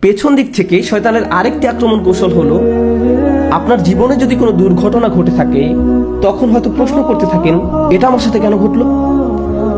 পেছন দিক থেকে শয়তানের আরেকটি আক্রমণ কৌশল হলো, আপনার জীবনে যদি কোনো দুর্ঘটনা ঘটে থাকে, তখন হয়তো প্রশ্ন করতে থাকেন, এটা আমার সাথে কেন ঘটলো?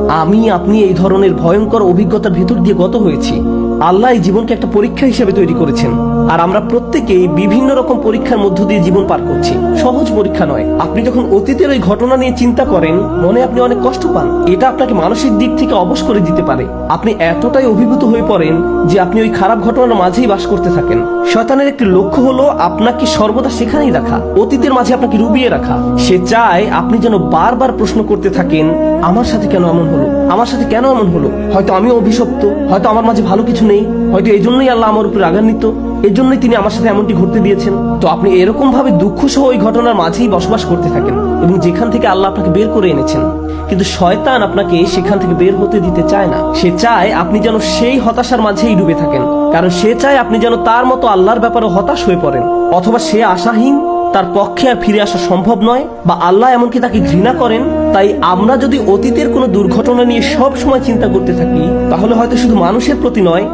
আমি, আপনি এই ধরনের ভয়ঙ্কর অভিজ্ঞতার ভেতর দিয়ে গত হয়েছি। আল্লাহ এই জীবনকে একটা পরীক্ষা হিসেবে তৈরি করেছেন। আর আমরা প্রত্যেকেই বিভিন্ন রকম পরীক্ষার মধ্য দিয়ে জীবন পার করছি। সহজ পরীক্ষা নয়। আপনি যখন অতীতের ওই ঘটনা নিয়ে চিন্তা করেন, মনে আপনি অনেক কষ্ট পান। এটা আপনাকে মানসিক দিক থেকে অবশ করে দিতে পারে। আপনি এতটাই অভিভূত হয়ে পড়েন যে আপনি ওই খারাপ ঘটনার মাঝেই বাস করতে থাকেন। শয়তানের একটি লক্ষ্য হলো আপনাকে সর্বদা সেখানেই রাখা। অতীতের মাঝে আপনাকে রুবিয়ে রাখা। সে চায় আপনি যেন বারবার প্রশ্ন করতে থাকেন, আমার সাথে কেন এমন হলো? আমার সাথে কেন এমন হলো? হয়তো আমি অভিশপ্ত, হয়তো আমার মাঝে ভালো কিছু নেই, হয়তো এই জন্যই আল্লাহ আমার উপর রাগান্বিত। এর জন্যই তিনি আমার সাথে এমনটি ঘটতে দিয়েছেন। তো আপনি এরকম ভাবে দুঃখ সহ ওই ঘটনার মাঝেই বসবাস করতে থাকেন এবং যেখান থেকে আল্লাহ আপনাকে বের করে এনেছেন। কিন্তু শয়তান আপনাকে সেখান থেকে বের হতে দিতে চায় না। সে চায় আপনি যেন সেই হতাশার মাঝেই ডুবে থাকেন। কারণ সে চায় আপনি যেন তার মতো আল্লাহর ব্যাপারে হতাশ হয়ে পড়েন। অথবা সে আশাহীন, তার পক্ষে আর ফিরে আসা সম্ভব নয় বা আল্লাহ এমনকি তাকে ঘৃণা করেন। তাই আমরা যদি অতীতের কোনো দুর্ঘটনা নিয়ে সব সময় চিন্তা করতে থাকি, তাহলে হয়তো শুধু মানুষের প্রতি নয়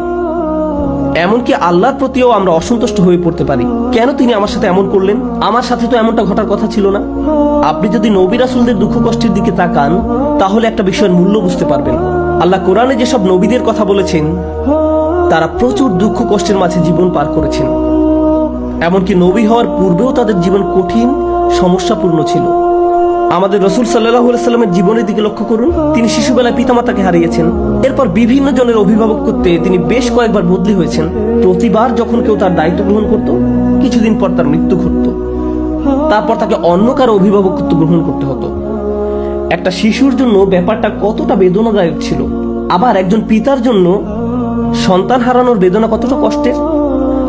এমনকি আল্লাহর প্রতিও আমরা অসন্তুষ্ট হয়ে পড়তে পারি। কেন তিনি আমার সাথে এমন করলেন? আমার সাথে তো এমনটা ঘটার কথা ছিল না। আপনি যদি নবী রাসুলদের দুঃখ কষ্টের দিকে তাকান, তাহলে একটা বিষয়ের মূল্য বুঝতে পারবেন। আল্লাহ কোরআনে যেসব নবীদের কথা বলেছেন, তারা প্রচুর দুঃখ কষ্টের মাঝে জীবন পার করেছেন। এমনকি নবী হওয়ার পূর্বেও তাদের জীবন কঠিন, সমস্যাপূর্ণ ছিল। আমাদের রসুল সাল্লাহ সাল্লামের জীবনের দিকে লক্ষ্য করুন। তিনি শিশুবেলায় পিতামাতাকে হারিয়েছেন। এরপর বিভিন্ন জনের অভিভাবক করতে তিনি বেশ কয়েকবার বদলি হয়েছেন। প্রতিবার যখন কেউ তার দায়িত্ব গ্রহণ করত, কিছুদিন পর তার মৃত্যু ঘটত। তারপর তাকে অন্য কারও অভিভাবকত্ব গ্রহণ করতে হতো। একটা শিশুর জন্য ব্যাপারটা কতটা বেদনাদায়ক ছিল। আবার একজন পিতার জন্য সন্তান হারানোর বেদনা কতটা কষ্টের।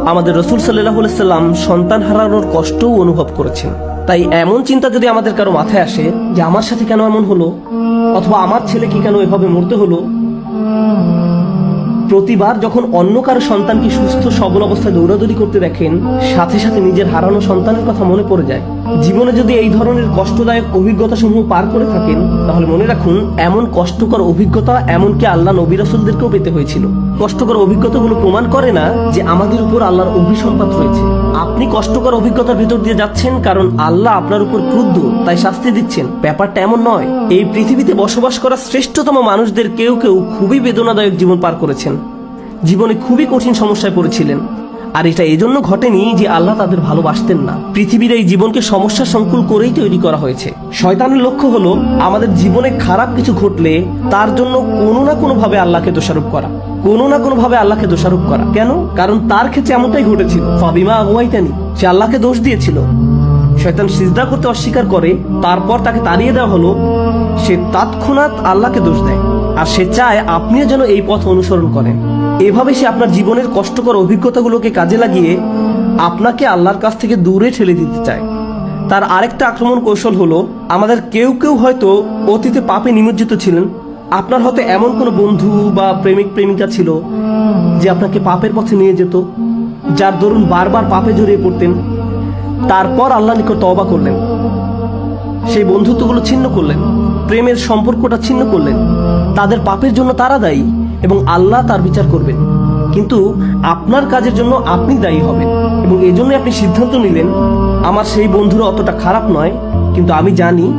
আমাদের রসুল সাল্লাহ সাল্লাম সন্তান হারানোর কষ্টও অনুভব করেছেন। তাই এমন চিন্তা যদি আমাদের কারও মাথায় আসে যে আমার সাথে কেন এমন হলো, অথবা আমার ছেলে কি কেন এভাবে মরতে হলো প্রতিবার যখন অন্য কারও সন্তানকে সুস্থ, সবল অবস্থায় দৌড়াদৌড়ি করতে দেখেন, সাথে সাথে নিজের হারানো সন্তানের কথা মনে পড়ে যায়। জীবনে যদি এই ধরনের কষ্টদায়ক অভিজ্ঞতা সমূহ পার করে থাকেন, তাহলে মনে রাখুন, এমন কষ্টকর অভিজ্ঞতা এমনকি আল্লাহ নবিরাসুলদেরকেও পেতে হয়েছিল। কষ্টকর অভিজ্ঞতাগুলো প্রমাণ করে না যে আমাদের উপর আল্লাহর অভিসম্পাত রয়েছে আপনি কষ্টকর অভিজ্ঞতার ভিতর দিয়ে যাচ্ছেন কারণ আল্লাহ আপনার উপর ক্রুদ্ধ, তাই শাস্তি দিচ্ছেন। ব্যাপারটা এমন নয়। এই পৃথিবীতে বসবাস করা শ্রেষ্ঠতম মানুষদের কেউ কেউ খুবই বেদনাদায়ক জীবন পার করেছেন। জীবনে খুবই কঠিন সমস্যায় পড়েছিলেন। আর এটা এজন্য ঘটেনি যে আল্লাহ তাদের ভালোবাসতেন না। পৃথিবীর এই জীবনকে সমস্যা সংকুল করেই তৈরি করা হয়েছে। শয়তানের লক্ষ্য হলো আমাদের জীবনে খারাপ কিছু ঘটলে তার জন্য কোনো না কোনো ভাবে আল্লাহকে দোষারোপ করা। কোনো না কোনো ভাবে আল্লাহকে দোষারোপ করা। কেন? কারণ তার ক্ষেত্রে এমনটাই ঘটেছিল। ফাবিমা আগুয়াইতানি, সে আল্লাহকে দোষ দিয়েছিল। শয়তান সিজদা করতে অস্বীকার করে, তারপর তাকে তাড়িয়ে দেওয়া হলো, সে তৎক্ষণাৎ আল্লাহকে দোষ দেয়। আর সে চায় আপনিও যেন এই পথ অনুসরণ করেন। এভাবে সে আপনার জীবনের কষ্টকর অভিজ্ঞতাগুলোকে কাজে লাগিয়ে আপনাকে আল্লাহর কাছ থেকে দূরে ঠেলে দিতে চায়। তার আরেকটা আক্রমণ কৌশল হলো, আমাদের কেউ কেউ হয়তো অতীতে পাপে নিমজ্জিত ছিলেন। আপনার হয়তো এমন কোনো বন্ধু বা প্রেমিক, প্রেমিকা ছিল যে আপনাকে পাপের পথে নিয়ে যেত, যার দরুন বারবার পাপে জড়িয়ে পড়তেন। তারপর আল্লাহ নিকট তওবা করলেন। সেই বন্ধুত্বগুলো ছিন্ন করলেন। প্রেমের সম্পর্কটা ছিন্ন করলেন। তাদের পাপের জন্য তারা দায়ী। এবং আল্লাহ তার বিচার করবেন। কিন্তু আপনার কাজের জন্য আপনি দায়ী হবেন এবং এজন্য আপনি সিদ্ধান্ত নিলেন, আমার সেই বন্ধুরা অতটা খারাপ নয়, কিন্তু আমি জানি,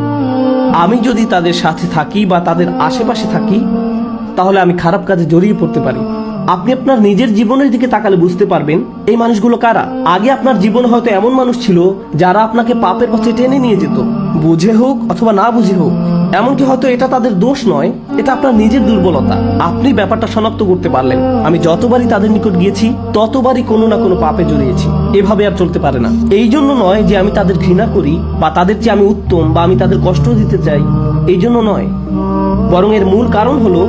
আমি যদি তাদের সাথে থাকি বা তাদের আশেপাশে থাকি, তাহলে আমি খারাপ কাজে জড়িয়ে পড়তে পারি। আপনি আপনার নিজের জীবনের দিকে তাকালে বুঝতে পারবেন, এই মানুষগুলো কারা? আগে আপনার জীবনে হয়তো এমন মানুষ ছিল যারা আপনাকে পাপের পথে টেনে নিয়ে যেত। বুঝে হোক অথবা না বুঝে হোক, এমনকি হয়তো এটা তাদের দোষ নয়, এটা আপনার নিজের দুর্বলতা। আপনি ব্যাপারটা শনাক্ত করতে পারলেন। আমি যতবারই তাদের নিকট গিয়েছি, ততবারই কোনো না কোনো পাপে জড়িয়েছি। এভাবে আর চলতে পারে না। এই জন্য নয় যে আমি তাদের ঘৃণা করি, বা তাদের চেয়ে আমি উত্তম, বা আমি তাদের কষ্ট দিতে চাই। এই জন্য নয়। বরং এর মূল কারণ হলো,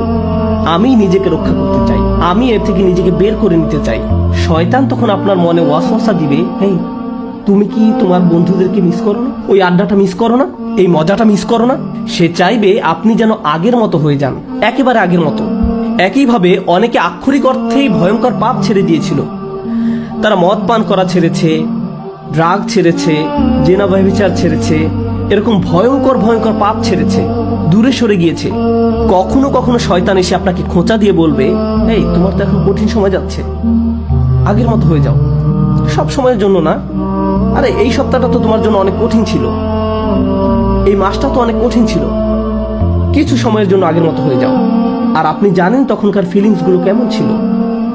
আমি নিজেকে রক্ষা করতে চাই। আমি এর থেকে নিজেকে বের করে নিতে চাই। শয়তান তখন আপনার মনে ওয়াসওয়াসা দিবে, হেই, তুমি কি তোমার বন্ধুদেরকে মিস করো না? ওই আড্ডাটা মিস করো না? এই মজাটা মিস করো না? সে চাইবে আপনি যেন আগের মতো হয়ে যান, একেবারে আগের মতো। একইভাবে অনেকে আক্ষরিক অর্থেই ভয়ঙ্কর পাপ ছেড়ে দিয়েছিল। তারা মদ পান করা ছেড়েছে ড্রাগ ছেড়েছে, জেনা ব্যভিচার ছেড়েছে এরকম ভয়ঙ্কর ভয়ঙ্কর পাপ ছেড়েছে, দূরে সরে গিয়েছে। কখনো কখনো শয়তান এসে আপনাকে খোঁচা দিয়ে বলবে, এই, তোমার তো এখন কঠিন সময় যাচ্ছে। আগের মতো হয়ে যাও। সব সময়ের জন্য না। আরে, এই সপ্তাহটা তো তোমার জন্য অনেক কঠিন ছিল। এই মাসটা তো অনেক কঠিন ছিল। কিছু সময়ের জন্য আগের মতো হয়ে যাও। আর আপনি জানেন তখনকার ফিলিংসগুলো কেমন ছিল।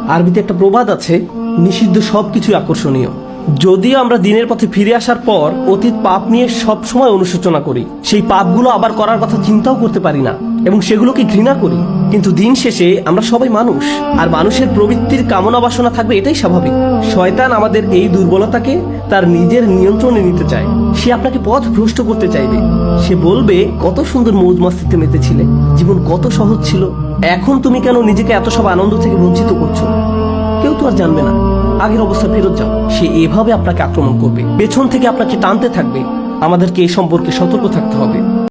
আরবিতে একটা প্রবাদ আছে, নিষিদ্ধ সবকিছু আকর্ষণীয়। যদিও আমরা দিনের পথে ফিরে আসার পর অতীত পাপ নিয়ে সব সময় অনুশোচনা করি, সেই পাপগুলো আবার করার কথা চিন্তাও করতে পারি না এবং সেগুলোকে ঘৃণা করি। কিন্তু দিন শেষে আমরা সবাই মানুষ, আর মানুষের প্রবৃত্তির কামনা বাসনা থাকবে এটাই স্বাভাবিক। শয়তান আমাদের এই দুর্বলতাকে তার নিজের নিয়ন্ত্রণে নিতে চায়। সে আপনাকে পথ ভ্রষ্ট করতে চাইবে। সে বলবে, কত সুন্দর মৌজ মাস্তিতে মেতেছিলে, জীবন কত সহজ ছিল। এখন তুমি কেন নিজেকে এত সব আনন্দ থেকে বঞ্চিত করছ? কেউ তো আর জানবে না। আগের অবস্থা ফেরত যাও। সে এভাবে আপনাকে আক্রমণ করবে। পেছন থেকে আপনাকে টানতে থাকবে। আমাদেরকে এই সম্পর্কে সতর্ক থাকতে হবে।